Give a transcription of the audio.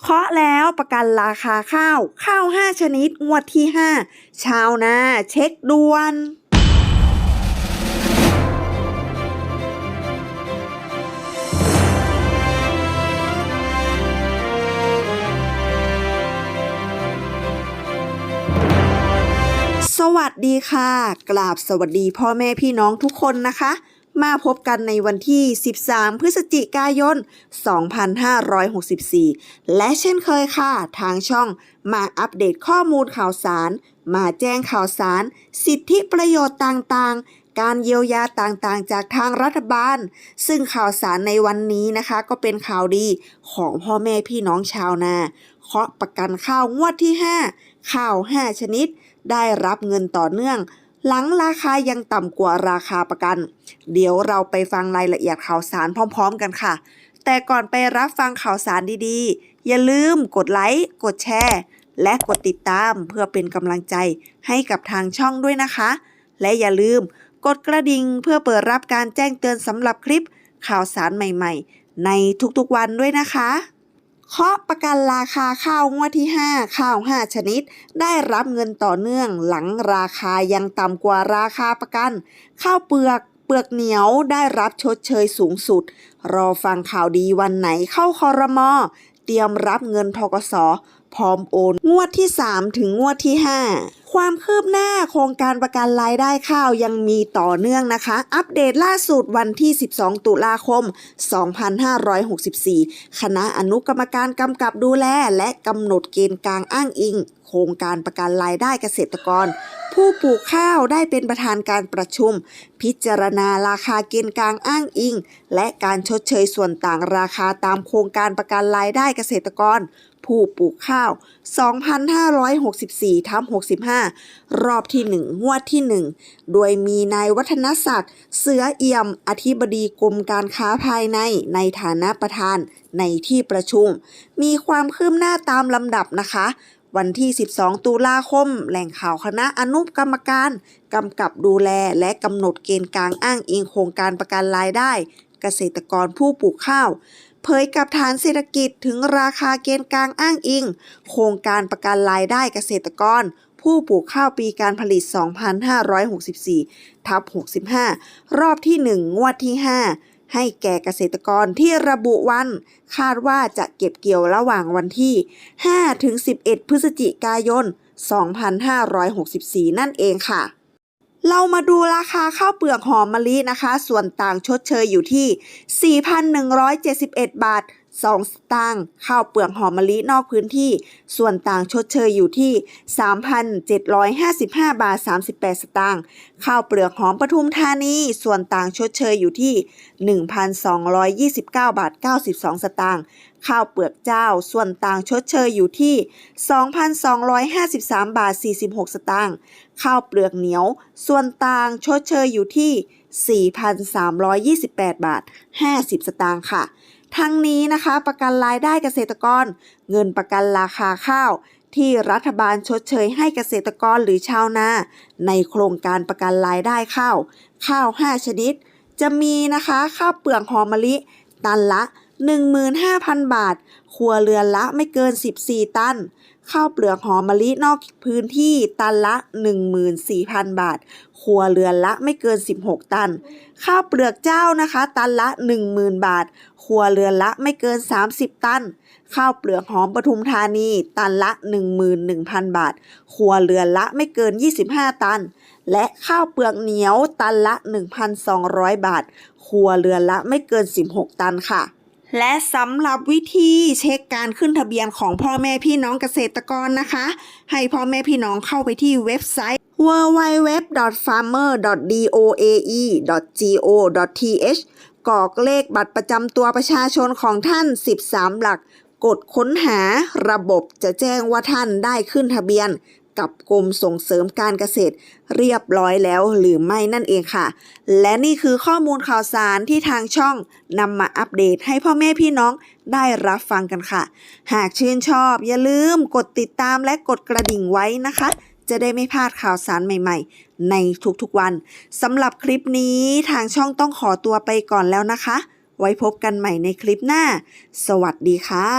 เคาะแล้วประกันราคาข้าว ข้าว 5 ชนิด งวดที่ 5 ชาวนาเช็คด่วนสวัสดีค่ะ กราบสวัสดีพ่อแม่พี่น้องทุกคนนะคะ มาพบกันในวันที่ 13 พฤศจิกายน 2564 และเช่นเคยค่ะ ทางช่องมาอัปเดตข้อมูลข่าวสาร มาแจ้งข่าวสาร สิทธิประโยชน์ต่างๆ การเยียวยาต่างๆ จากทางรัฐบาล ซึ่งข่าวสารในวันนี้นะคะ ก็เป็นข่าวดีของพ่อแม่พี่น้องชาวนาเคาะประกันข้าวงวดที่ 5 ข้าว 5 ชนิด ได้รับเงินต่อเนื่อง หลังราคายังต่ำกว่าราคาประกัน เดี๋ยวเราไปฟังรายละเอียดข่าวสารพร้อม ๆ กันค่ะ แต่ก่อนไปรับฟังข่าวสารดีๆ อย่าลืมกดไลค์ กดแชร์ และกดติดตามเพื่อเป็นกำลังใจให้กับทางช่องด้วยนะคะ และอย่าลืมกดกระดิ่งเพื่อเปิดรับการแจ้งเตือนสำหรับคลิปข่าวสารใหม่ๆ ในทุกๆวันด้วยนะคะ เคาะประกันราคาข้าวงวดที่ 5 ข้าว 5 ชนิด ได้รับเงินต่อเนื่องหลังราคายังต่ำกว่าราคาประกัน ข้าวเปลือกเปลือกเหนียวได้รับชดเชยสูงสุด รอฟังข่าวดีวันไหนเข้าคอรมอเตรียมรับเงินทกสพร้อมโอน งวดที่ 3 ถึงงวดที่ 5 ความคืบหน้าโครงการประกันรายได้ข้าวยังมีต่อเนื่องนะคะ อัปเดตล่าสุดวันที่ 12 ตุลาคม 2564 คณะอนุกรรมการกำกับดูแล และกำหนดเกณฑ์กลางอ้างอิง โครงการประกันรายได้เกษตรกร ผู้ปลูกข้าวได้เป็นประธานการประชุม พิจารณาราคาเกณฑ์กลางอ้างอิง และการชดเชยส่วนต่างราคาตามโครงการประกันรายได้เกษตรกร ผู้ปลูกข้าว 2,564ทับ65 รอบที่ 1 งวดที่ 1 โดยมีนายวัฒนศักดิ์ เสือเอี่ยม อธิบดีกรมการค้าภายในในฐานะประธานในที่ประชุม มีความคืบหน้าตามลำดับนะคะวันที่ 12 ตุลาคม แหล่งข่าวคณะอนุกรรมการ กำกับดูแลและกำหนดเกณฑ์กลางอ้างอิงโครงการประกันรายได้ เกษตรกรผู้ปลูกข้าว เผยกับฐานเศรษฐกิจถึงราคาเกณฑ์กลางอ้างอิง โครงการประกันรายได้เกษตรกร ผู้ปลูกข้าวปีการผลิต 2564 ทับ 65 รอบที่ 1 งวดที่ 5 ให้แก่เกษตรกรที่ระบุวัน คาดว่าจะเก็บเกี่ยวระหว่างวันที่5ถึง11 พฤศจิกายน 2564 นั่นเองค่ะ เรามาดูราคาข้าวเปลือกหอมมะลินะคะ ส่วนต่างชดเชยอยู่ที่ 4,171 บาท 2 สตางค์ข้าวเปลือกหอมมะลินอกพื้นที่ ส่วนต่างชดเชยอยู่ที่ 3,755 บาท 38 สตางค์ข้าวเปลือกหอมปทุมธานี ส่วนต่างชดเชยอยู่ที่ 1,229 บาท 92 สตางค์ข้าวเปลือกเจ้า ส่วนต่างชดเชยอยู่ที่ 2,253 บาท 46 สตางค์ข้าวเปลือกเหนียว ส่วนต่างชดเชยอยู่ที่ 4,328 บาท 50 สตางค์ค่ะ ทั้งนี้นะคะประกันรายได้เกษตรกร เงินประกันราคาข้าว ที่รัฐบาลชดเชยให้เกษตรกรหรือชาวนา ในโครงการประกันรายได้ข้าว ข้าว 5 ชนิด จะมีนะคะข้าวเปลือกหอมมะลิ ตันละ 15,000 บาท ครัวเรือนละไม่เกิน 14 ตัน ข้าวเปลือกหอมมะลินอกพื้นที่ตันละ 14,000 บาท ครัวเรือนละไม่เกิน 16 ตัน ข้าวเปลือกเจ้านะคะ ตันละ 10,000 บาท ครัวเรือนละไม่เกิน 30 ตัน ข้าวเปลือกหอมปทุมธานี ตันละ 11,000 บาท ครัวเรือนละไม่เกิน 25 ตัน และข้าวเปลือกเหนียวตันละ 1,200 บาท ครัวเรือนละไม่เกิน 16 ตันค่ะ และสำหรับวิธีเช็คการขึ้นทะเบียนของพ่อแม่พี่น้องเกษตรกรนะคะ ให้พ่อแม่พี่น้องเข้าไปที่เว็บไซต์ www.farmer.doae.go.th กรอกเลขบัตรประจำตัวประชาชนของท่าน 13 หลัก กดค้นหาระบบจะแจ้งว่าท่านได้ขึ้นทะเบียน กับกรมส่งเสริมการเกษตร เรียบร้อยแล้วหรือไม่นั่นเองค่ะ และนี่คือข้อมูลข่าวสารที่ทางช่องนำมาอัปเดตให้พ่อแม่พี่น้องได้รับฟังกันค่ะ หากชื่นชอบอย่าลืมกดติดตามและกดกระดิ่งไว้นะคะ จะได้ไม่พลาดข่าวสารใหม่ ๆ ในทุกๆวันสำหรับคลิปนี้ทางช่องต้องขอตัวไปก่อนแล้วนะคะ ไว้พบกันใหม่ในคลิปหน้า สวัสดีค่ะ